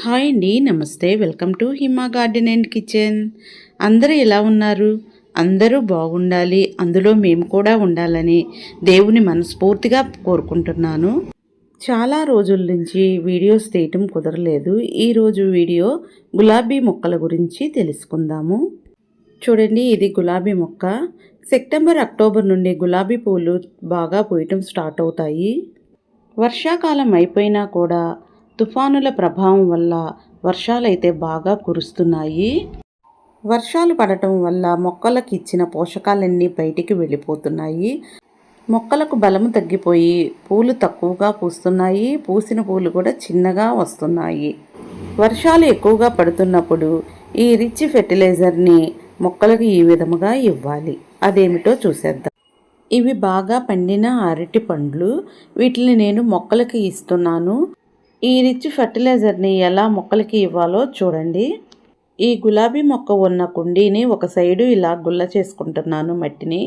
Hi అండి నమస్తే. Welcome to Hima garden and kitchen. అందరూ ఎలా ఉన్నారు? అందరూ బాగుండాలి. అందులో మేము కూడా ఉండాలని దేవుని మనస్ఫూర్తిగా కోరుకుంటున్నాను. చాలా రోజుల నుంచి వీడియోస్ తీయటం కుదరలేదు. ఈరోజు వీడియో గులాబీ మొక్కల గురించి తెలుసుకుందాము. చూడండి ఇది గులాబీ మొక్క. సెప్టెంబర్ అక్టోబర్ నుండి గులాబీ పూలు బాగా పూయటం స్టార్ట్ అవుతాయి. వర్షాకాలం అయిపోయినా కూడా తుఫానుల ప్రభావం వల్ల వర్షాలైతే బాగా కురుస్తున్నాయి. వర్షాలు పడటం వల్ల మొక్కలకు ఇచ్చిన పోషకాలన్నీ బయటికి వెళ్ళిపోతున్నాయి. మొక్కలకు బలము తగ్గిపోయి పూలు తక్కువగా పూస్తున్నాయి. పూసిన పూలు కూడా చిన్నగా వస్తున్నాయి. వర్షాలు ఎక్కువగా పడుతున్నప్పుడు ఈ రిచ్ ఫెర్టిలైజర్ని మొక్కలకు ఈ విధముగా ఇవ్వాలి. అదేమిటో చూసేద్దాం. ఇవి బాగా పండిన అరటి పండ్లు. వీటిని నేను మొక్కలకి ఇస్తున్నాను. ఈ రిచ్ ఫర్టిలైజర్ని ఎలా మొక్కలకి ఇవ్వాలో చూడండి. ఈ గులాబీ మొక్క ఉన్న కుండీని ఒక సైడు ఇలా గుల్ల చేసుకుంటున్నాను మట్టిని.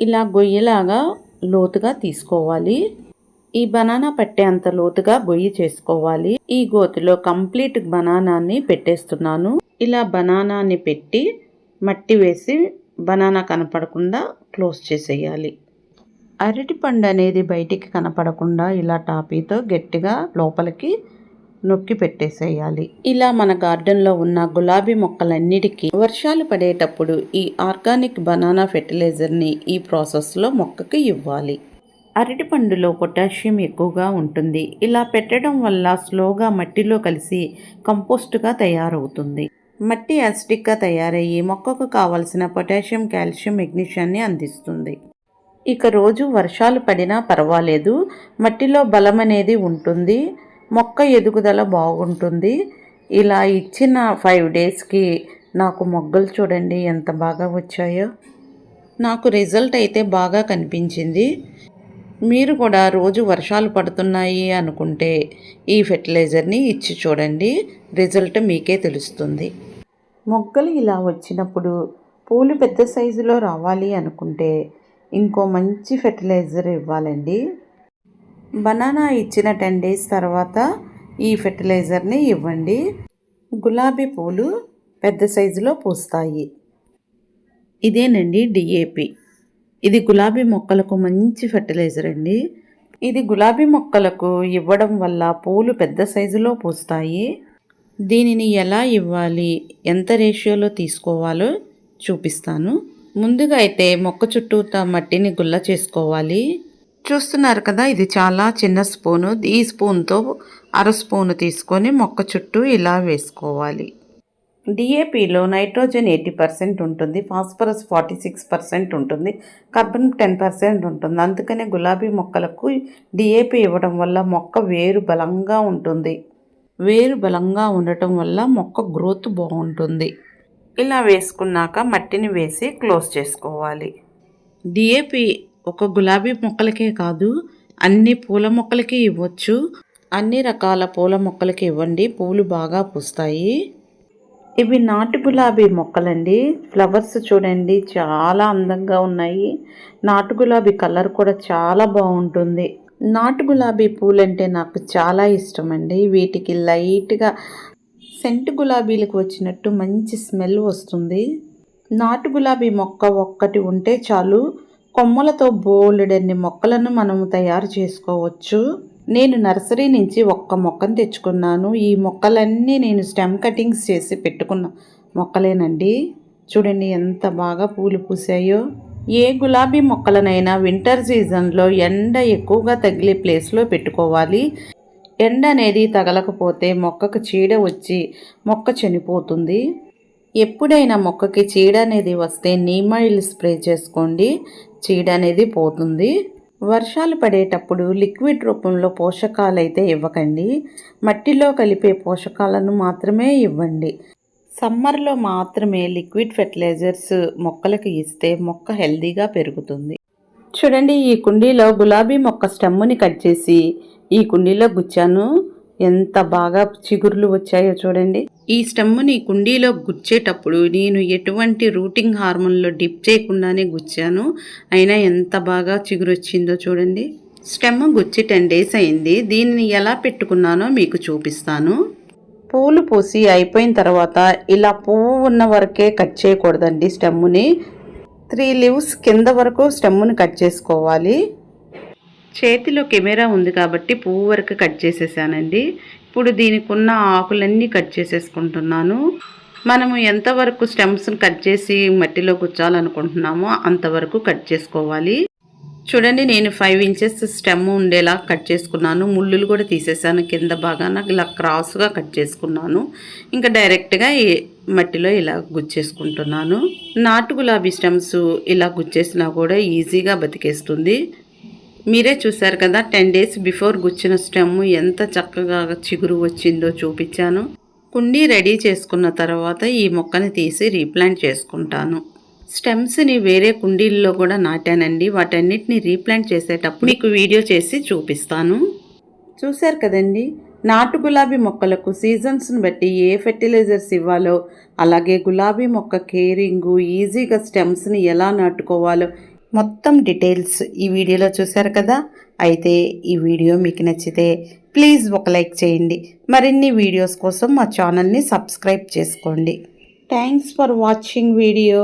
ఇలా గొయ్యలాగా లోతుగా తీసుకోవాలి. ఈ బనానా పట్టే అంత లోతుగా గొయ్యి చేసుకోవాలి. ఈ గోతిలో కంప్లీట్ బనానాన్ని పెట్టేస్తున్నాను. ఇలా బనానాని పెట్టి మట్టి వేసి బనానా కనపడకుండా క్లోజ్ చేసేయాలి. అరటి పండు అనేది బయటికి కనపడకుండా ఇలా టాపీతో గట్టిగా లోపలికి నొక్కి పెట్టేసేయాలి. ఇలా మన గార్డెన్లో ఉన్న గులాబీ మొక్కలన్నిటికీ వర్షాలు పడేటప్పుడు ఈ ఆర్గానిక్ బనానా ఫెర్టిలైజర్ని ఈ ప్రాసెస్లో మొక్కకి ఇవ్వాలి. అరటి పండులో పొటాషియం ఎక్కువగా ఉంటుంది. ఇలా పెట్టడం వల్ల స్లోగా మట్టిలో కలిసి కంపోస్ట్గా తయారవుతుంది. మట్టి యాసిడిక్గా తయారయ్యి మొక్కకు కావలసిన పొటాషియం కాల్షియం మెగ్నీషియాన్ని అందిస్తుంది. ఇక రోజు వర్షాలు పడినా పర్వాలేదు. మట్టిలో బలం అనేది ఉంటుంది. మొక్క ఎదుగుదల బాగుంటుంది. ఇలా ఇచ్చిన ఫైవ్ డేస్కి నాకు మొగ్గలు చూడండి ఎంత బాగా వచ్చాయో. నాకు రిజల్ట్ అయితే బాగా కనిపించింది. మీరు కూడా రోజు వర్షాలు పడుతున్నాయి అనుకుంటే ఈ ఫెర్టిలైజర్ని ఇచ్చి చూడండి. రిజల్ట్ మీకే తెలుస్తుంది. మొగ్గలు ఇలా వచ్చినప్పుడు పూలు పెద్ద సైజులో రావాలి అనుకుంటే ఇంకో మంచి ఫెర్టిలైజర్ ఇవ్వాలండి. బనానా ఇచ్చిన టెన్ డేస్ తర్వాత ఈ ఫెర్టిలైజర్ని ఇవ్వండి. గులాబీ పూలు పెద్ద సైజులో పూస్తాయి. ఇదేనండి డిఏపి ఇది గులాబీ మొక్కలకు మంచి ఫెర్టిలైజర్ అండి. ఇది గులాబీ మొక్కలకు ఇవ్వడం వల్ల పూలు పెద్ద సైజులో పూస్తాయి. దీనిని ఎలా ఇవ్వాలి ఎంత రేషియోలో తీసుకోవాలో చూపిస్తాను. ముందుగా అయితే మొక్క చుట్టూతా మట్టిని గుల్ల చేసుకోవాలి. చూస్తున్నారు కదా ఇది చాలా చిన్న స్పూను. ఈ స్పూన్తో అర స్పూను తీసుకొని మొక్క చుట్టూ ఇలా వేసుకోవాలి. డిఏపిలో నైట్రోజన్ ఎయిటీ పర్సెంట్ ఉంటుంది ఫాస్ఫరస్ ఫార్టీ సిక్స్ పర్సెంట్ ఉంటుంది కార్బన్ టెన్ పర్సెంట్ ఉంటుంది. అందుకనే గులాబీ మొక్కలకు డిఏపి ఇవ్వడం వల్ల మొక్క వేరు బలంగా ఉంటుంది. వేరు బలంగా ఉండటం వల్ల మొక్క గ్రోత్ బాగుంటుంది. ఇలా వేసుకున్నాక మట్టిని వేసి క్లోజ్ చేసుకోవాలి. డిఏపి ఒక గులాబీ మొక్కలకే కాదు అన్ని పూల మొక్కలకి ఇవ్వచ్చు. అన్ని రకాల పూల మొక్కలకి ఇవ్వండి పూలు బాగా పూస్తాయి. ఇవి నాటు గులాబీ మొక్కలండి. ఫ్లవర్స్ చూడండి చాలా అందంగా ఉన్నాయి. నాటు గులాబీ కలర్ కూడా చాలా బాగుంటుంది. నాటు గులాబీ పూలంటే నాకు చాలా ఇష్టం అండి వీటికి లైట్గా సెంట్ గులాబీలకు వచ్చినట్టు మంచి స్మెల్ వస్తుంది. నాటు గులాబీ మొక్క ఒక్కటి ఉంటే చాలు. కొమ్మలతో బోలెడన్ని మొక్కలను మనము తయారు చేసుకోవచ్చు. నేను నర్సరీ నుంచి ఒక్క మొక్కను తెచ్చుకున్నాను. ఈ మొక్కలన్నీ నేను స్టెమ్ కటింగ్స్ చేసి పెట్టుకున్న మొక్కలేనండి. చూడండి ఎంత బాగా పూలు పూసాయో. ఏ గులాబీ మొక్కలనైనా వింటర్ సీజన్లో ఎండ ఎక్కువగా తగిలే ప్లేస్లో పెట్టుకోవాలి. ఎండ అనేది తగలకపోతే మొక్కకు చీడ వచ్చి మొక్క చనిపోతుంది. ఎప్పుడైనా మొక్కకి చీడ అనేది వస్తే నీమ్ ఆయిల్ స్ప్రే చేసుకోండి. చీడ అనేది పోతుంది. వర్షాలు పడేటప్పుడు లిక్విడ్ రూపంలో పోషకాలు అయితే ఇవ్వకండి. మట్టిలో కలిపే పోషకాలను మాత్రమే ఇవ్వండి. సమ్మర్లో మాత్రమే లిక్విడ్ ఫెర్టిలైజర్స్ మొక్కలకు ఇస్తే మొక్క హెల్దీగా పెరుగుతుంది. చూడండి ఈ కుండీలో గులాబీ మొక్క స్టెమ్ముని కట్ చేసి ఈ కుండీలో గుచ్చాను. ఎంత బాగా చిగుర్లు వచ్చాయో చూడండి. ఈ స్టెమ్ని కుండీలో గుచ్చేటప్పుడు నేను ఎటువంటి రూటింగ్ హార్మోన్లో డిప్ చేయకుండానే గుచ్చాను. అయినా ఎంత బాగా చిగురు వచ్చిందో చూడండి. స్టెమ్ గుచ్చి టెన్ డేస్ అయింది. దీనిని ఎలా పెట్టుకున్నానో మీకు చూపిస్తాను. పూలు పూసి అయిపోయిన తర్వాత ఇలా పువ్వు ఉన్న వరకే కట్ చేయకూడదండి స్టెమ్ని త్రీ లీవ్స్ కింద వరకు స్టెమ్ని కట్ చేసుకోవాలి. చేతిలో కెమెరా ఉంది కాబట్టి పువ్వు వరకు కట్ చేసేసానండి. ఇప్పుడు దీనికి ఉన్న ఆకులన్నీ కట్ చేసేసుకుంటున్నాను. మనము ఎంతవరకు స్టెమ్స్ని కట్ చేసి మట్టిలో గుచ్చాలనుకుంటున్నామో అంతవరకు కట్ చేసుకోవాలి. చూడండి నేను ఫైవ్ ఇంచెస్ స్టెమ్ ఉండేలా కట్ చేసుకున్నాను. ముళ్ళులు కూడా తీసేసాను కింద భాగాన. ఇలా క్రాస్గా కట్ చేసుకున్నాను. ఇంకా డైరెక్ట్గా మట్టిలో ఇలా గుచ్చేసుకుంటున్నాను. నాటు గులాబీ స్టెమ్స్ ఇలా గుచ్చేసినా కూడా ఈజీగా బతికేస్తుంది. మీరే చూశారు కదా టెన్ డేస్ బిఫోర్ గుచ్చిన స్టెమ్ ఎంత చక్కగా చిగురు వచ్చిందో చూపించాను. కుండీ రెడీ చేసుకున్న తర్వాత ఈ మొక్కని తీసి రీప్లాంట్ చేసుకుంటాను. స్టెమ్స్ని వేరే కుండీల్లో కూడా నాటానండి. వాటన్నిటిని రీప్లాంట్ చేసేటప్పుడు మీకు వీడియో చేసి చూపిస్తాను. చూశారు కదండి నాటు గులాబీ మొక్కలకు సీజన్స్ని బట్టి ఏ ఫెర్టిలైజర్స్ ఇవ్వాలో అలాగే గులాబీ మొక్క కేరింగు ఈజీగా స్టెమ్స్ని ఎలా నాటుకోవాలో మొత్తం డీటెయిల్స్ ఈ వీడియోలో చూశారు కదా? అయితే ఈ వీడియో మీకు నచ్చితే ప్లీజ్ ఒక లైక్ చేయండి. మరిన్ని వీడియోస్ కోసం మా ఛానల్ని సబ్స్క్రైబ్ చేసుకోండి. Thanks for watching video.